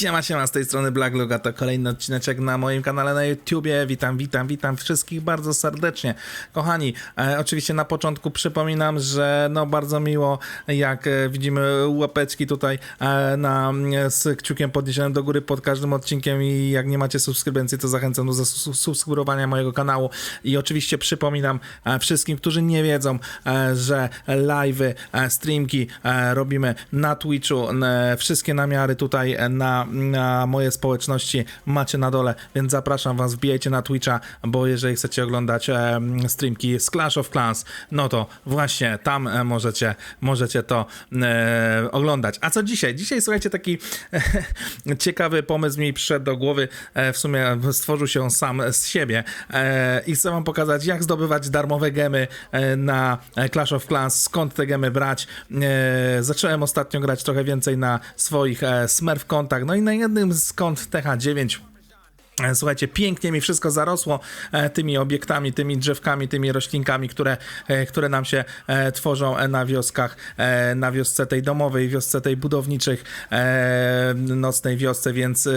Siema, siema, z tej strony Black Loga, to kolejny odcineczek na moim kanale na YouTubie. Witam, witam, witam wszystkich bardzo serdecznie. Kochani, e, oczywiście na początku przypominam, że no bardzo miło, jak e, widzimy łapeczki tutaj e, na, z kciukiem podniesionym do góry pod każdym odcinkiem i jak nie macie subskrybencji, to zachęcam do subskrybowania mojego kanału i oczywiście przypominam e, wszystkim, którzy nie wiedzą, e, że live'y, e, streamki e, robimy na Twitchu, e, wszystkie namiary tutaj e, na, na moje społeczności macie na dole, więc zapraszam was, wbijajcie na Twitcha, bo jeżeli chcecie oglądać e, streamki z Clash of Clans, no to właśnie tam e, możecie, możecie to e, oglądać. A co dzisiaj? Dzisiaj słuchajcie, taki ciekawy pomysł mi przyszedł do głowy, e, w sumie stworzył się on sam z siebie e, i chcę wam pokazać, jak zdobywać darmowe gemy e, na Clash of Clans, skąd te gemy brać. E, zacząłem ostatnio grać trochę więcej na swoich e, Smurf kontach, no i na jednym z kont TH9 E, Słuchajcie, pięknie mi wszystko zarosło e, tymi obiektami, tymi drzewkami, tymi roślinkami, które, e, które nam się e, tworzą na wioskach, na wiosce tej domowej, wiosce tej budowniczych, nocnej wiosce, więc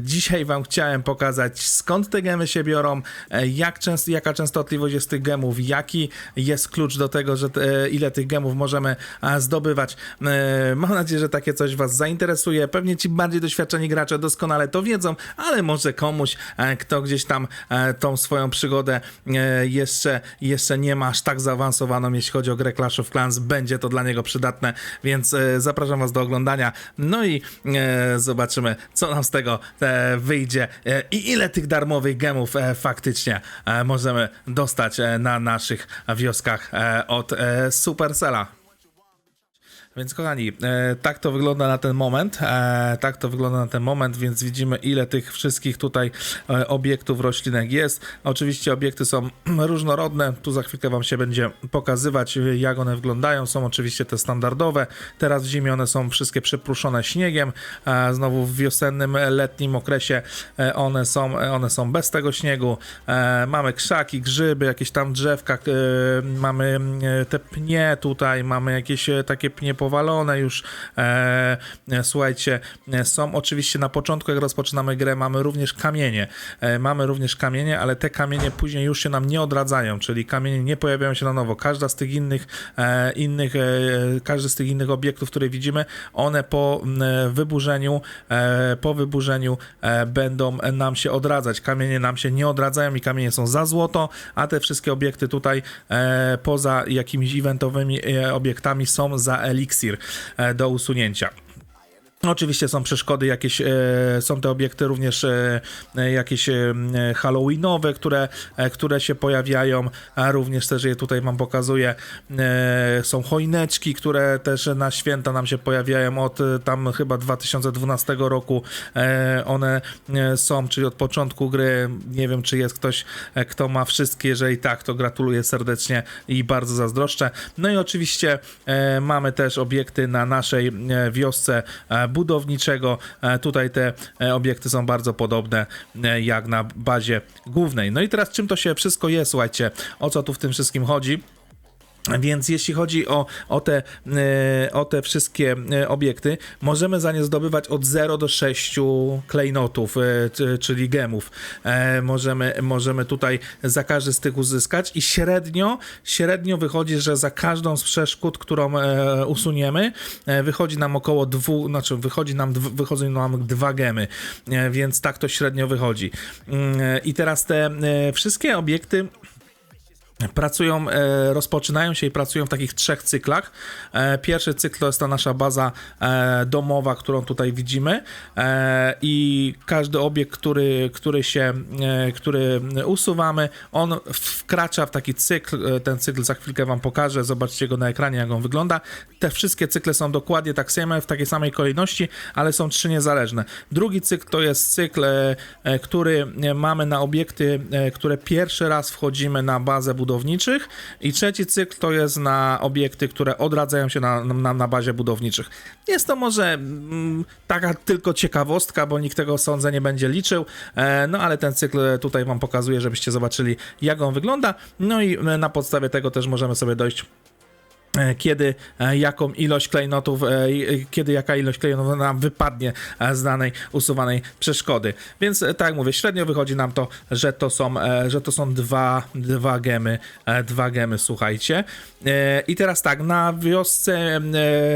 dzisiaj wam chciałem pokazać skąd te gemy się biorą, jak jaka częstotliwość jest tych gemów, jaki jest klucz do tego, że ile tych gemów możemy zdobywać. Mam nadzieję, że takie coś was zainteresuje. Pewnie ci bardziej doświadczeni gracze doskonale to wiedzą, ale może komuś, e, kto gdzieś tam e, tą swoją przygodę e, jeszcze, jeszcze nie ma aż tak zaawansowaną, jeśli chodzi o grę Clash of Clans, będzie to dla niego przydatne, więc zapraszam was do oglądania. No i zobaczymy, co nam z tego wyjdzie i ile tych darmowych gemów faktycznie możemy dostać na naszych wioskach od Supercella. Więc kochani, e, tak to wygląda na ten moment. E, tak to wygląda na ten moment, więc widzimy ile tych wszystkich tutaj e, obiektów roślinek jest. Oczywiście obiekty są różnorodne. Tu za chwilkę wam się będzie pokazywać jak one wyglądają. Są oczywiście te standardowe. Teraz w zimie one są wszystkie przypruszone śniegiem. Znowu w wiosennym, letnim okresie one są, one są bez tego śniegu. Mamy krzaki, grzyby, jakieś tam drzewka, mamy te pnie tutaj, mamy jakieś takie pnie powalone już. E, e, słuchajcie, e, są oczywiście na początku, jak rozpoczynamy grę, mamy również kamienie. E, mamy również kamienie, ale te kamienie później już się nam nie odradzają, czyli kamienie nie pojawiają się na nowo. Każda z tych innych, e, innych e, każdy z tych innych obiektów, które widzimy, one po e, wyburzeniu, e, po wyburzeniu e, będą nam się odradzać. Kamienie nam się nie odradzają i kamienie są za złoto, a te wszystkie obiekty tutaj e, poza jakimiś eventowymi e, obiektami są za eliksir e, do usunięcia. Oczywiście są przeszkody, jakieś e, są te obiekty również e, e, jakieś halloweenowe, które, które się pojawiają, a również też je tutaj wam pokazuję. Są choineczki, które też na święta nam się pojawiają od tam chyba 2012 roku. One są, czyli od początku gry. Nie wiem, czy jest ktoś, kto ma wszystkie. Jeżeli tak, to gratuluję serdecznie i bardzo zazdroszczę. No i oczywiście mamy też obiekty na naszej wiosce budowniczego. E, Tutaj te e, obiekty są bardzo podobne e, jak na bazie głównej. No i teraz czym to się wszystko jest, słuchajcie, o co tu w tym wszystkim chodzi? Więc jeśli chodzi o, o, te, e, o te wszystkie e, obiekty, możemy za nie zdobywać od 0 do 6 klejnotów, e, czy- czyli gemów. Możemy, możemy tutaj za każdy z tych uzyskać i średnio, średnio wychodzi, że za każdą z przeszkód, którą usuniemy, wychodzi nam około dwóch, znaczy wychodzi nam, wychodzą nam dwa gemy, więc tak to średnio wychodzi. Mm, I teraz te wszystkie obiekty pracują, e, rozpoczynają się i pracują w takich trzech cyklach. E, pierwszy cykl to jest ta nasza baza e, domowa, którą tutaj widzimy i każdy obiekt, który, który się, który usuwamy, on wkracza w taki cykl, ten cykl za chwilkę wam pokażę, zobaczcie go na ekranie, jak on wygląda. Te wszystkie cykle są dokładnie tak same, w takiej samej kolejności, ale są trzy niezależne. Drugi cykl to jest cykl, który mamy na obiekty, które pierwszy raz wchodzimy na bazę budowniczych. I trzeci cykl to jest na obiekty, które odradzają się na, na, na bazie budowniczych. Jest to może mm, taka tylko ciekawostka, bo nikt tego sądzę nie będzie liczył, e, no ale ten cykl tutaj wam pokazuję, żebyście zobaczyli jak on wygląda, no i e, na podstawie tego też możemy sobie dojść kiedy e, jaką ilość klejnotów, e, kiedy jaka ilość klejnotów nam wypadnie e, z danej usuwanej przeszkody. Więc e, tak jak mówię, średnio wychodzi nam to, że to są, e, że to są dwa, dwa gemy, e, dwa gemy, słuchajcie. E, I teraz tak, na wiosce e,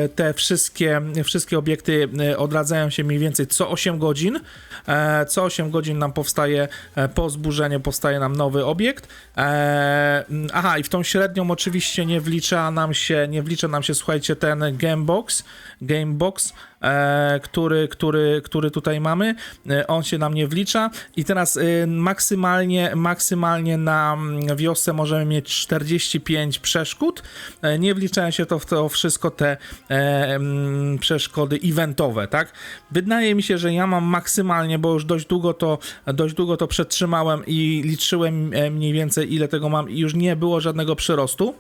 te wszystkie, wszystkie obiekty e, odradzają się mniej więcej co 8 godzin. E, Co 8 godzin nam powstaje, e, po zburzeniu powstaje nam nowy obiekt. E, Aha, i w tą średnią oczywiście nie wlicza nam się, nie wlicza nam się, słuchajcie, ten Gamebox, Gamebox, e, który, który, który tutaj mamy, e, on się nam nie wlicza i teraz e, maksymalnie, maksymalnie na mm, wiosce możemy mieć 45 przeszkód, e, nie wliczają się to w to wszystko te e, mm, przeszkody eventowe, tak? Wydaje mi się, że ja mam maksymalnie, bo już dość długo to, dość długo to przetrzymałem i liczyłem mniej więcej ile tego mam i już nie było żadnego przyrostu.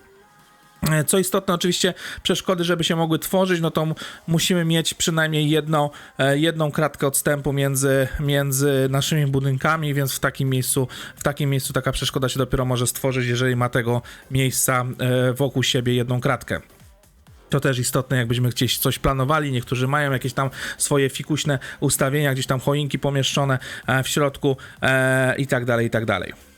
Co istotne, oczywiście przeszkody, żeby się mogły tworzyć, no to musimy mieć przynajmniej jedną, e, jedną kratkę odstępu między, między naszymi budynkami, więc w takim miejscu, w takim miejscu taka przeszkoda się dopiero może stworzyć, jeżeli ma tego miejsca e, wokół siebie jedną kratkę. To też istotne, jakbyśmy gdzieś coś planowali. Niektórzy mają jakieś tam swoje fikuśne ustawienia, gdzieś tam choinki pomieszczone e, w środku i tak dalej, i tak dalej.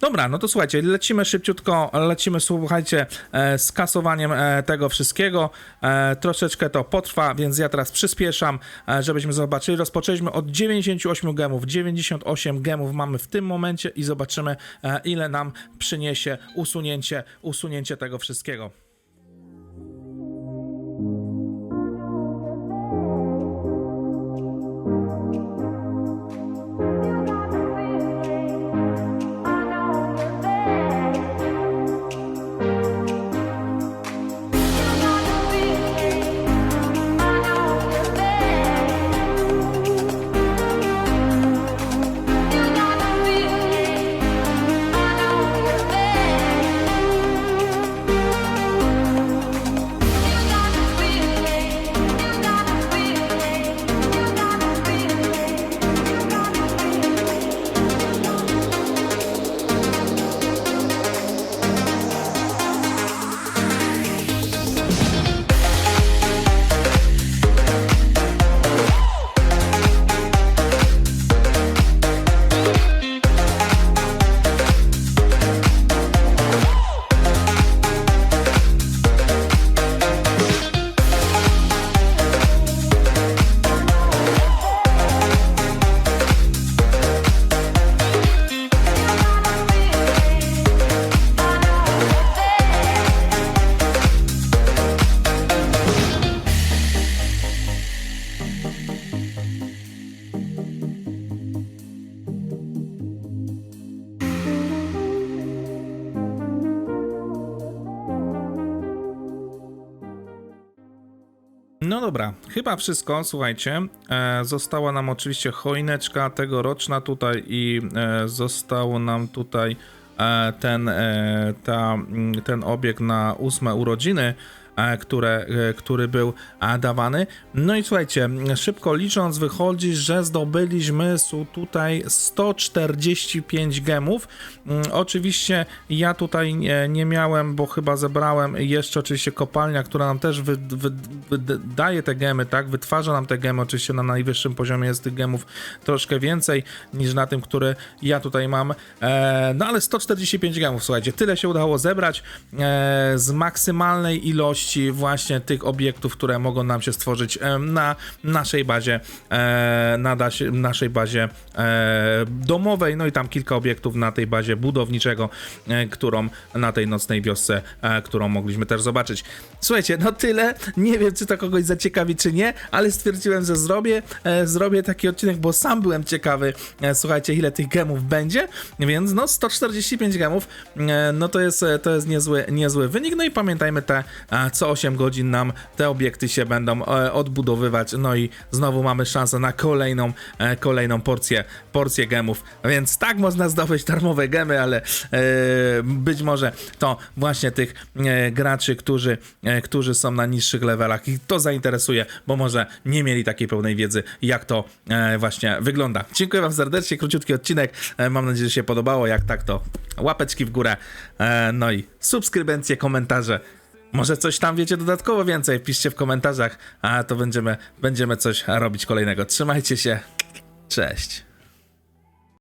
Dobra, no to słuchajcie, lecimy szybciutko, lecimy, słuchajcie, e, z kasowaniem e, tego wszystkiego. E, troszeczkę to potrwa, więc ja teraz przyspieszam, żebyśmy zobaczyli. Rozpoczęliśmy od 98 gemów. 98 gemów mamy w tym momencie i zobaczymy, ile nam przyniesie usunięcie, usunięcie tego wszystkiego. No dobra, chyba wszystko, słuchajcie. E, została nam oczywiście choineczka tegoroczna tutaj i e, zostało nam tutaj e, ten, e, ta, ten obiekt na ósme urodziny, które, e, który był e, dawany. No i słuchajcie, szybko licząc wychodzi, że zdobyliśmy tutaj 145 gemów. Mm, Oczywiście ja tutaj nie, nie miałem, bo chyba zebrałem jeszcze oczywiście kopalnia, która nam też wy, wy, wydaje te gemy, tak? Wytwarza nam te gemy, oczywiście na najwyższym poziomie jest tych gemów troszkę więcej niż na tym, który ja tutaj mam. E, no ale 145 gemów, słuchajcie, tyle się udało zebrać e, z maksymalnej ilości właśnie tych obiektów, które mogą nam się stworzyć na naszej bazie, e, na naszej bazie e, domowej, no i tam kilka obiektów na tej bazie budowniczego, e, którą na tej nocnej wiosce, którą mogliśmy też zobaczyć. Słuchajcie, no tyle. Nie wiem, czy to kogoś zaciekawi, czy nie, ale stwierdziłem, że zrobię, zrobię taki odcinek, bo sam byłem ciekawy, słuchajcie, ile tych gemów będzie, więc no 145 gemów, no to jest, to jest niezły, niezły wynik, no i pamiętajmy te, co 8 godzin nam te obiekty się będą e, odbudowywać, no i znowu mamy szansę na kolejną, e, kolejną porcję, porcję gemów, więc tak można zdobyć darmowe gemy, ale e, być może to właśnie tych graczy, którzy, którzy są na niższych levelach i to zainteresuje, bo może nie mieli takiej pełnej wiedzy, jak to właśnie wygląda. Dziękuję wam serdecznie, króciutki odcinek, mam nadzieję, że się podobało, jak tak to łapeczki w górę, no i subskrybencje, komentarze, Może coś tam wiecie dodatkowo więcej, piszcie w komentarzach, a to będziemy, będziemy coś robić kolejnego. Trzymajcie się, cześć.